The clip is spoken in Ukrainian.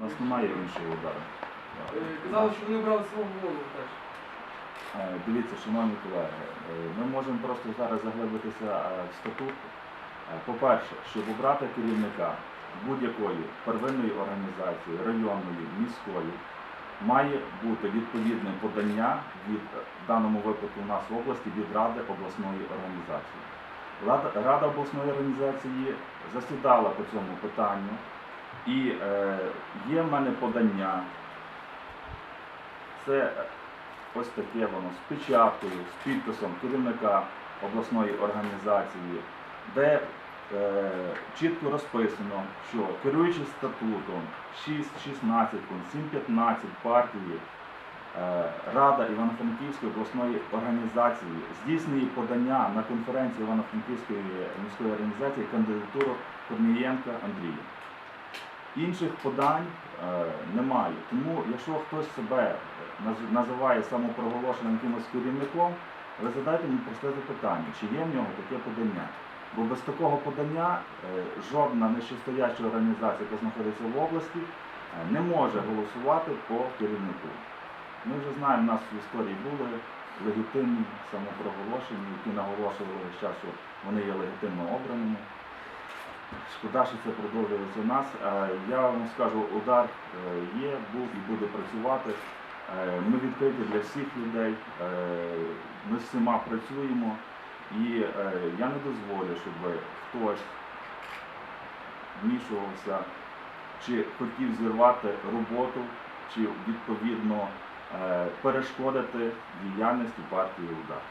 У нас немає іншого удару. Е, Казали, що вони брали свого голову теж. Дивіться, шановні колеги, е, ми можемо просто зараз заглибитися е, в статут. По-перше, щоб обрати керівника будь-якої первинної організації, районної, міської, має бути відповідне подання від в даному випадку у нас в області від Ради обласної організації. Рада, Рада обласної організації засідала по цьому питанню, і е, є в мене подання. Це е, ось таке воно з печаткою, з підписом керівника обласної організації, де е, чітко розписано, що керуючи статутом 6.16, 7.15 партії, е, Рада Івано-Франківської обласної організації здійснює подання на конференцію Івано-Франківської міської організації кандидатуру Корнієнка Андрія. Інших подань е, немає. Тому, якщо хтось себе називає самопроголошеним якимось керівником, ви задайте йому просте запитання, чи є в нього таке подання. Бо без такого подання е, жодна нижчестояча організація, яка знаходиться в області, е, не може голосувати по керівнику. Ми вже знаємо, у нас в історії були легітимні самопроголошені, які наголошували що вони є легітимно обраними. Шкода, що це продовжується у нас. Е, Я вам скажу, удар е, є, був і буде працювати. Е, Ми відкриті для всіх людей. Ми з всіма працюємо. І я не дозволю, щоб хтось вмішувався чи хотів зірвати роботу, чи відповідно перешкодити діяльності партії удар.